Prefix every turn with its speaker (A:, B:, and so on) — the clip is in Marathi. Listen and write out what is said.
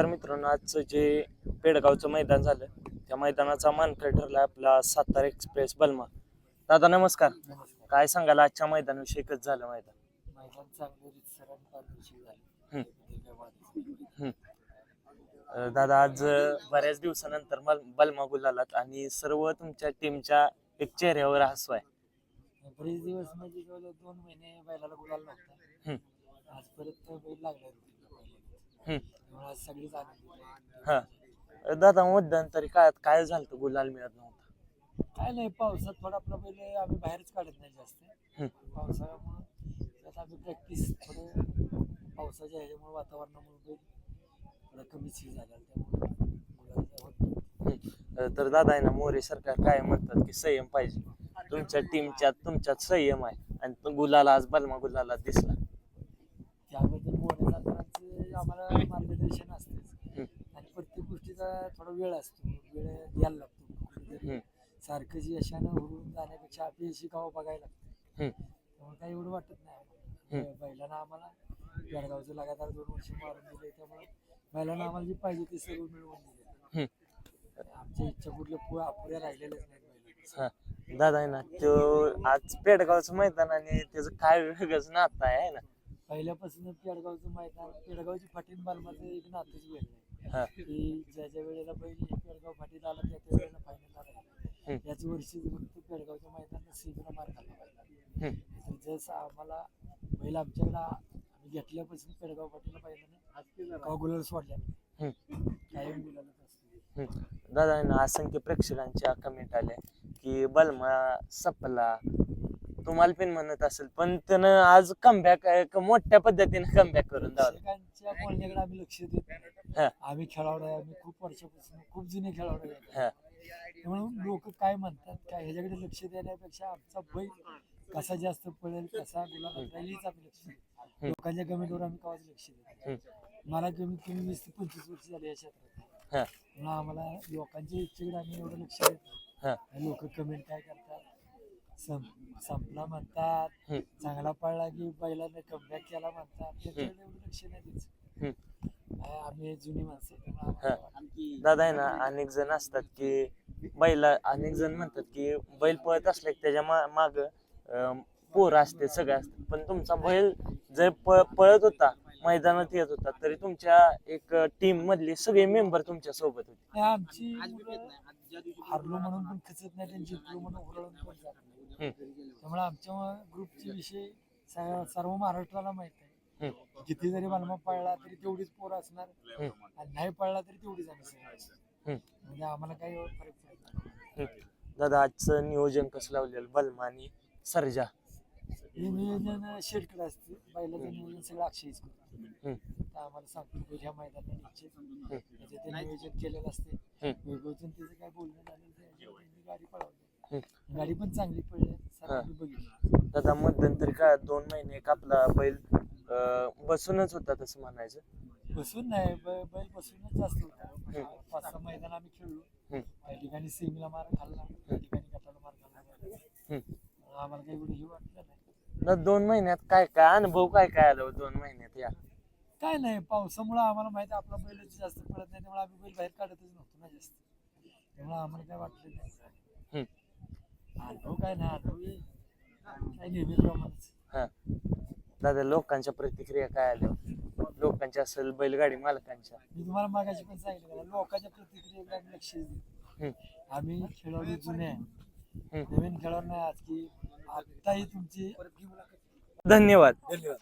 A: तर मित्रांनो आजचं जे पेडगावचं मैदान झालं त्या मैदानाचा मानकर ठरला आपला सातारा एक्सप्रेस बलमा. दादा नमस्कार. काय सांगाल? आजच्या मैदानाविषयी कसं झालं मैदान. अं, दादा आज बऱ्याच दिवसानंतर बलमा गुलालात आणि सर्व तुमच्या टीमच्या एक चेहऱ्यावर हसू आहे.
B: बरेच दिवस म्हणजे दोन महिने बैलाला गुलाल नव्हता. आज परत तो बैल लागला. आज
A: हा. अं, दादा मध्यंतरी काय काय झालं गुलाल मिळत नव्हता.
B: काय नाही पावसात थोडा आपला बैल आम्ही बाहेरच काढत नाही जास्त. पावसाळ्यामुळे त्यात आम्ही प्रॅक्टिस थोडं पावसाच्या ह्याच्यामुळे वातावरणामुळे बैल थोडा कमीच हे झाला. त्यामुळे गुलाल होत. नाही.
A: अं, तर दादा आहे ना मोरे सरकार काय म्हणतात की संयम पाहिजे. तुमच्या टीमच्या तुमच्यात संयम आहे. आणि तो गुलाला आज बलमा गुलाला दिसला.
B: आम्हाला मार्गदर्शन असतेच. आणि प्रत्येक गोष्टीचा थोडा वेळ असतो वेळ द्यायला लागतो. सारखं जी यशानं होऊन जाण्यापेक्षा आपली यशी गावं बघायला लागते. त्यामुळे काही एवढं वाटत नाही. बैलांना आम्हाला बेळगावचं लगातार दोन वर्ष मारून दिले त्यामुळे बैलांना आम्हाला जे पाहिजे ते सर्व मिळवून दिले आमच्या इच्छा कुठल्या पुढे अपुऱ्या राहिलेल्याच नाहीत.
A: दादा आहे ना तो आज पेडगावचं मैदान आणि त्याचं काय वेगळंच नातं आहे ना
B: पहिल्यापासून पेडगावचं मैदान पेडगावची फाटीन बालमाचं एक नातच
A: हा.
B: की ज्या ज्या वेळेला बैल पेडगाव फाटीत आला त्या त्या वेळेला फायनल
A: हम्म.
B: आला याच वर्षी फक्त पेडगावच्या मैदानात सीबीला मार खाल्ला पाहिजे. तर जसं आम्हाला बैल आमच्याकडं आम्ही घेतल्यापासून पेडगाव फाटीला पाहिजे गाव गुलाल सोडल्या
A: हम्म.
B: कायम गुलालच असतो
A: हम्म. दादा आहे ना असंख्य प्रेक्षकांच्या कमेंट आल्या की बलमा सपला तुम्हाला पण म्हणत असेल पण त्यानं आज कमबॅक मोठ्या पद्धतीने कमबॅक करून दावलं
B: प्रेक्षकांच्या बोलण्याकडे आम्ही लक्ष देत
A: हा.
B: नाही आम्ही खेळाडू आहे आम्ही खूप वर्षापासून खूप जुने खेळाडू
A: हा.
B: आहे म्हणून लोक काय म्हणतात काय ह्याच्याकडे लक्ष देण्यापेक्षा आमचा बैल कसा जास्त पळेल कसा गुलाब राहील हेच आम्ही लक्ष देतो लोकांच्या कमेंटवर आम्ही कवाच लक्ष देतो मला कमीत कमी वीस ते पंचवीस वर्ष झाली या क्षेत्रात.
A: हा.
B: म्हणून आम्हाला लोकांच्या इच्छेकडे आम्ही एवढं लक्ष देत
A: हा.
B: लोक कमेंट काय करतात सं- संपला म्हणतात.
A: हम्म.
B: चांगला पळला की बैलाने कमबॅक केला म्हणतात. त्याच्याकडे एवढं लक्ष नाही द्यायचं.
A: हम्म.
B: काय आम्ही जुनी माणसं आहे, त्यामुळे आम्हाला वाटतं.
A: दादा आहे ना अनेक जण असतात की बैला अनेक जण म्हणतात की बैल पळत असले की त्याच्या मा माग पोर असते सगळे असते. पण तुमचा बैल जर पळत होता मैदानात येत होता तरी तुमच्या एक टीम मधले सगळे मेंबर तुमच्यासोबत होते.
B: नाही, आमची मुलं हारलो म्हणून पण खचत नाही आणि जिंकलो म्हणून उरळून पण जात नाही. त्यामुळे आमच्या ग्रुपचे विषय सर्व महाराष्ट्राला माहीत आहे. किती जरी मालमा पळला तरी तेवढीच पोरं असणार. आणि नाही पळला तरी तेवढीच आम्ही. म्हणजे आम्हाला काही फरक पडत.
A: दादा आजचं नियोजन कसं लावलेलं? बलमा आणि सर्जा.
B: हे नियोजन शेडकडे असते. बैलाचं नियोजन सगळं अक्षयच करतो. आम्हाला सांगतो ह्या मैदानात त्याचे ते नियोजन केलेलं असते. वैभवचं त्याचं काय बोलणं झालं गाडी पळवली. गाडी पण चांगली पडली. बघितली.
A: दादा मध्यंतरी काय दोन महिने एक आपला बैल अं, बसूनच होता तसं म्हणायचं.
B: बसून नाही बै- बैल बसूनच जास्त होता. पाच सहा मैदान आम्ही खेळलो.
A: हम्म.
B: त्या ठिकाणी सेमीला मार खाल्ला. त्या ठिकाणी गटाला मार खाल्ला.
A: हम्म.
B: आम्हाला काही एवढं हे वाटलं नाही.
A: दादा, दोन महिन्यात काय काय अनुभव काय काय आलं हो दोन महिन्यात या?
B: काय नाही पावसामुळे आम्हाला माहिती आपला बैलच जास्त पडत नाही त्यामुळे आम्ही बैल बाहेर काढतच नव्हतो ना जास्त. त्यामुळे आम्हाला काय वाटलं नाही. अनुभव काय नाही अनुभव काय नेहमीप्रमाणेच
A: हा. दादा लोकांच्या प्रतिक्रिया काय आल्या? लोकांच्या असेल बैलगाडी मालकांच्या.
B: मी तुम्हाला मागाशी पण सांगितलं का, लोकांच्या प्रतिक्रियेकडे आम्ही लक्ष देऊ. आम्ही खेळाडू जुने आहे.
A: हम्म.
B: नवीन खेळाडू नाही आज की आत्ताही तुमची
A: धन्यवाद.
B: धन्यवाद.